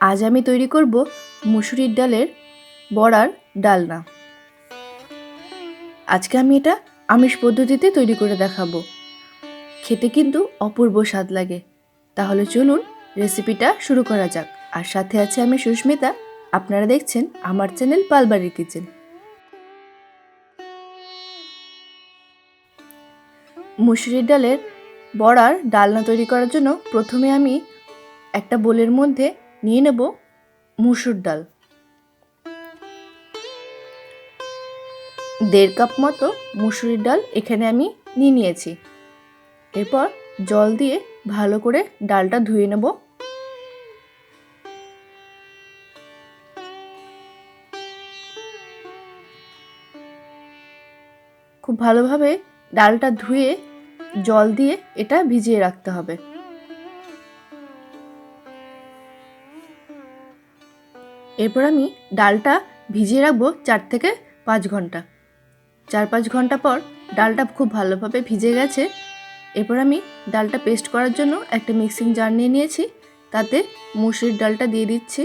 আজ আমি তৈরি করব মুসুরির ডালের বড়ার ডালনা। আজকে আমি এটা আমিষ পদ্ধতিতে তৈরি করে দেখাবো। খেতে কিন্তু অপূর্ব স্বাদ লাগে। তাহলে চলুন রেসিপিটা শুরু করা যাক। আর সাথে আছে আমি সুস্মিতা। আপনারা দেখছেন আমার চ্যানেল পালবাড়ির কিচেন। মুসুরির ডালের বড়ার ডালনা তৈরি করার জন্য প্রথমে আমি একটা বোলের মধ্যে নিয়ে নেব মুসুর ডাল। দেড় কাপ মতো মুসুরির ডাল এখানে আমি নিয়ে নিয়েছি। এরপর জল দিয়ে ভালো করে ডালটা ধুয়ে নেব। খুব ভালোভাবে ডালটা ধুয়ে জল দিয়ে এটা ভিজিয়ে রাখতে হবে। এরপর আমি ডালটা ভিজিয়ে রাখব চার থেকে পাঁচ ঘণ্টা। চার পাঁচ ঘণ্টা পর ডালটা খুব ভালোভাবে ভিজে গেছে। এরপর আমি ডালটা পেস্ট করার জন্য একটা মিক্সিং জার নিয়ে নিয়েছি। তাতে মুসুরির ডালটা দিয়ে দিচ্ছি।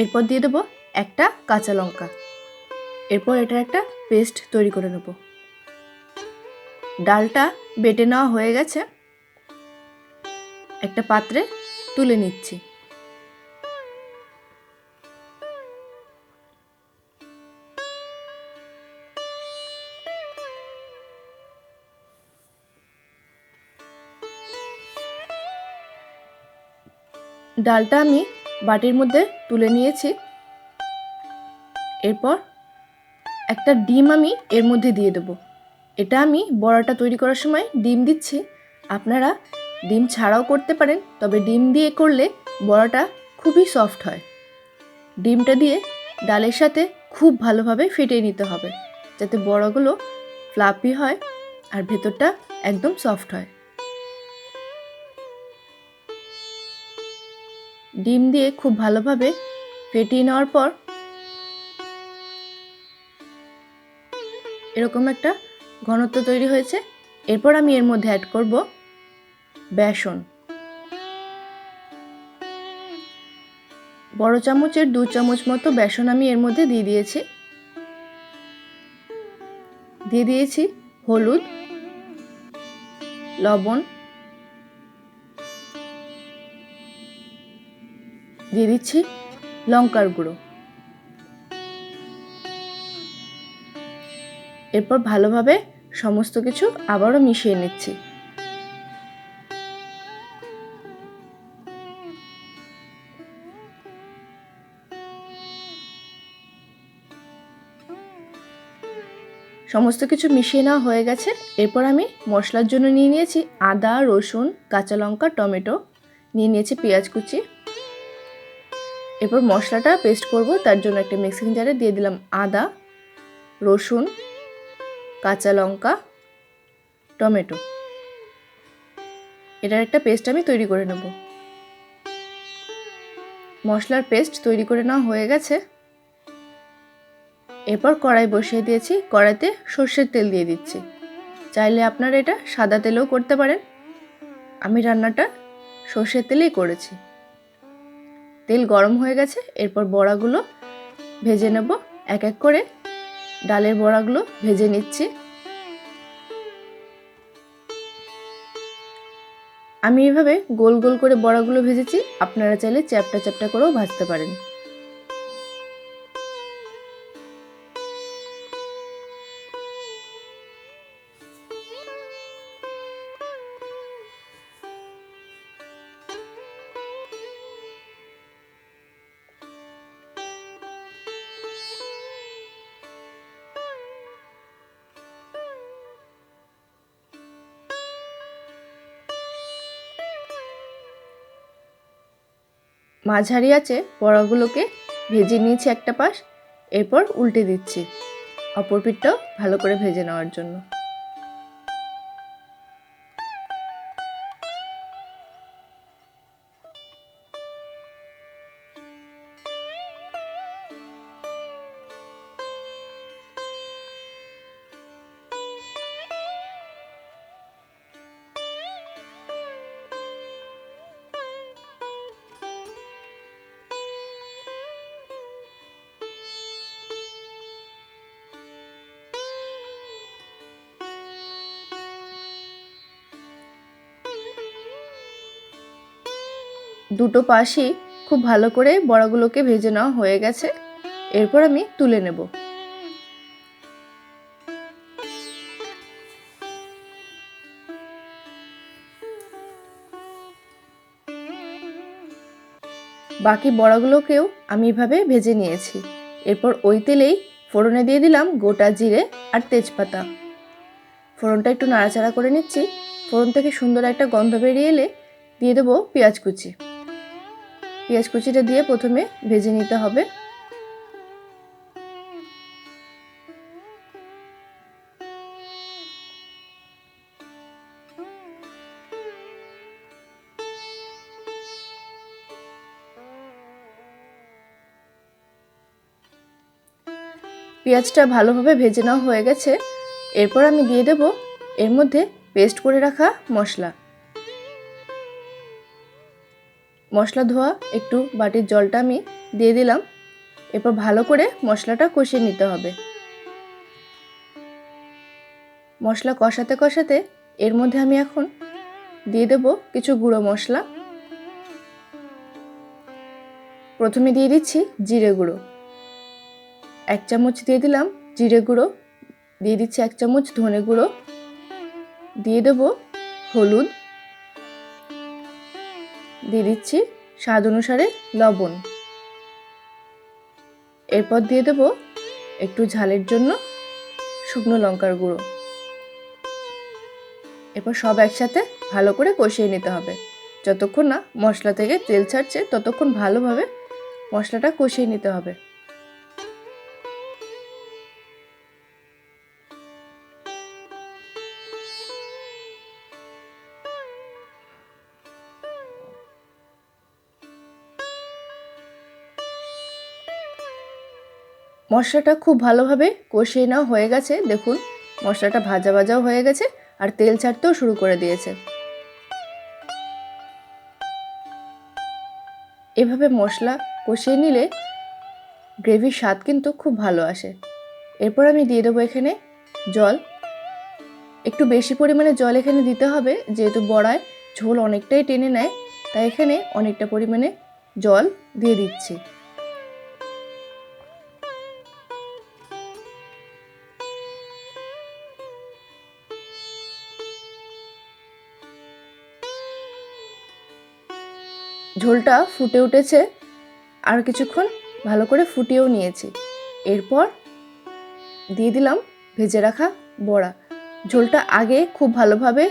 এরপর দিয়ে দেবো একটা কাঁচা লঙ্কা। এরপর এটার একটা পেস্ট তৈরি করে নেব। ডালটা বেটে নেওয়া হয়ে গেছে। একটা পাত্রে তুলে নিচ্ছি। ডালটা আমি বাটির মধ্যে তুলে নিয়েছি। এরপর একটা ডিম আমি এর মধ্যে দিয়ে দেবো। এটা আমি বড়াটা তৈরি করার সময় ডিম দিচ্ছি। আপনারা ডিম ছাড়াও করতে পারেন, তবে ডিম দিয়ে করলে বড়াটা খুবই সফট হয়। ডিমটা দিয়ে ডালের সাথে খুব ভালোভাবে ফেটিয়ে নিতে হবে, যাতে বড়াগুলো ফ্লাপি হয় আর ভেতরটা একদম সফট হয়। ডিম দিয়ে খুব ভালোভাবে ফেটিয়ে নেওয়ার পর এরকম একটা ঘনত্ব তৈরি হয়েছে। এরপর আমি এর মধ্যে অ্যাড করব বেসন। বড় চামচের দু চামচ মতো বেসন আমি এর মধ্যে দিয়ে দিয়েছি। দিয়ে দিয়েছি হলুদ, লবণ। দিয়ে দিচ্ছি লঙ্কার গুঁড়ো। এরপর ভালোভাবে সমস্ত কিছু আবারও মিশিয়ে নিচ্ছি। সমস্ত কিছু মিশিয়ে নেওয়া হয়ে গেছে। এরপর আমি মশলার জন্য নিয়ে নিয়েছি আদা, রসুন, কাঁচা লঙ্কা, টমেটো, নিয়ে নিয়েছি পেঁয়াজ কুচি। এরপর মশলাটা পেস্ট করব, তার জন্য একটা মিক্সিং জারে দিয়ে দিলাম আদা, রসুন কাঁচা লঙ্কা, টমেটো। এটার একটা পেস্ট আমি তৈরি করে নেব। মশলার পেস্ট তৈরি করে নেওয়া হয়ে গেছে। এরপর কড়াই বসিয়ে দিয়েছি। কড়াইতে সর্ষের তেল দিয়ে দিচ্ছি। চাইলে আপনারা এটা সাদা তেলেও করতে পারেন। আমি রান্নাটা সর্ষের তেলেই করেছি। তেল গরম হয়ে গেছে। এরপর বড়াগুলো ভেজে নেব। এক এক করে ডালের বড়াগুলো ভেজে নিচ্ছি। আমি এভাবে গোল গোল করে বড়াগুলো ভেজেছি, আপনারা চাইলে চ্যাপটা চ্যাপটা করেও ভাজতে পারেন। মাঝারি আছে বড়াগুলোকে ভেজে নিয়েছি একটা পাশ, এরপর উল্টে দিচ্ছি। অপর পিঠটাও ভালো করে ভেজে নেওয়ার জন্য। দুটো পাশই খুব ভালো করে বড়াগুলোকে ভেজে নেওয়া হয়ে গেছে। এরপর আমি তুলে নেব। বাকি বড়াগুলোকেও আমি এভাবে ভেজে নিয়েছি। এরপর ওই তেলেই ফোড়নে দিয়ে দিলাম গোটা জিরে আর তেজপাতা। ফোড়নটা একটু নাড়াচাড়া করে নিচ্ছি। ফোড়ন থেকে সুন্দর একটা গন্ধ বেরিয়ে এলে দিয়ে দেবো পেঁয়াজ কুচি। পেঁয়াজ কুচিটা দিয়ে প্রথমে ভেজে নিতে হবে। পেঁয়াজটা ভালোভাবে ভেজে নেওয়া হয়ে গেছে। এরপর আমি দিয়ে দেব এর মধ্যে পেস্ট করে রাখা মশলা। মশলা ধোয়া, একটু বাটির জলটা আমি দিয়ে দিলাম। এরপর ভালো করে মশলাটা কষিয়ে নিতে হবে। মশলা কষাতে কষাতে এর মধ্যে আমি এখন দিয়ে দেব কিছু গুঁড়ো মশলা। প্রথমে দিয়ে দিচ্ছি জিরে গুঁড়ো। এক চামচ দিয়ে দিলাম জিরে গুঁড়ো। দিয়ে দিচ্ছি এক চামচ ধনে গুঁড়ো। দিয়ে দেব হলুদ। দিয়ে দিচ্ছি স্বাদ অনুসারে লবণ। এরপর দিয়ে দেব একটু ঝালের জন্য শুকনো লঙ্কার গুঁড়ো। এরপর সব একসাথে ভালো করে কষিয়ে নিতে হবে। যতক্ষণ না মশলা থেকে তেল ছাড়ছে, ততক্ষণ ভালোভাবে মশলাটা কষিয়ে নিতে হবে। মশলাটা খুব ভালোভাবে কষিয়ে নেওয়া হয়ে গেছে। দেখুন, মশলাটা ভাজা ভাজাও হয়ে গেছে আর তেল ছাড়তেও শুরু করে দিয়েছে। এভাবে মশলা কষিয়ে নিলে গ্রেভির স্বাদ কিন্তু খুব ভালো আসে। এরপর আমি দিয়ে দেবো এখানে জল। একটু বেশি পরিমাণে জল এখানে দিতে হবে, যেহেতু বড়ায় ঝোল অনেকটাই টেনে নেয়, তাই এখানে অনেকটা পরিমাণে জল দিয়ে দিচ্ছি। ঝোলটা ফুটে উঠেছে আর কিছুক্ষণ ভালো করে ফুটিয়েও নিয়েছি। এরপর দিয়ে দিলাম ভেজে রাখা বড়া। ঝোলটা আগে খুব ভালোভাবে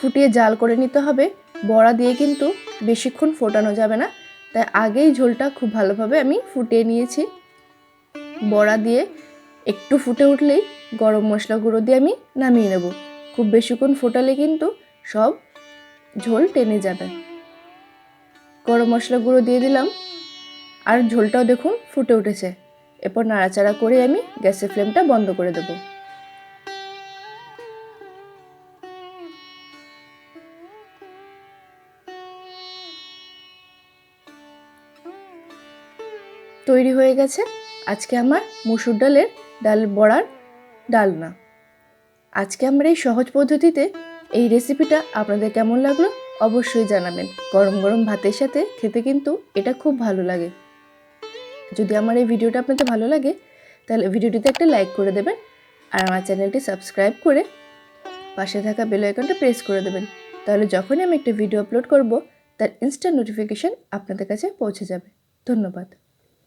ফুটিয়ে জাল করে নিতে হবে। বড়া দিয়ে কিন্তু বেশিক্ষণ ফোটানো যাবে না। তাই আগেই ঝোলটা খুব ভালোভাবে আমি ফুটিয়ে নিয়েছি। বড়া দিয়ে একটু ফুটে উঠলেই গরম মশলা গুঁড়ো দিয়ে আমি নামিয়ে নেব। খুব বেশিক্ষণ ফোটালে কিন্তু সব ঝোল টেনে যাবে। গরম মশলা গুঁড়ো দিয়ে দিলাম। আর ঝোলটাও দেখুন ফুটে উঠেছে। এরপর নাড়াচাড়া করে আমি গ্যাসের ফ্লেমটা বন্ধ করে দেব। তৈরি হয়ে গেছে আজকে আমার মুসুর ডালের ডাল বড়ার ডালনা। আজকে আমার এই সহজ পদ্ধতিতে এই রেসিপিটা আপনাদের কেমন লাগল অবশ্যই জানাবেন। গরম গরম ভাতের সাথে খেতে কিন্তু এটা খুব ভালো লাগে। যদি আমার এই ভিডিওটা আপনাদের ভালো লাগে, তাহলে ভিডিওটিতে একটা লাইক করে দেবেন আর আমার চ্যানেলটি সাবস্ক্রাইব করে পাশে থাকা বেল আইকনটা প্রেস করে দেবেন। তাহলে যখনই আমি একটা ভিডিও আপলোড করব, তার ইনস্ট্যান্ট নোটিফিকেশান আপনাদের কাছে পৌঁছে যাবে। ধন্যবাদ।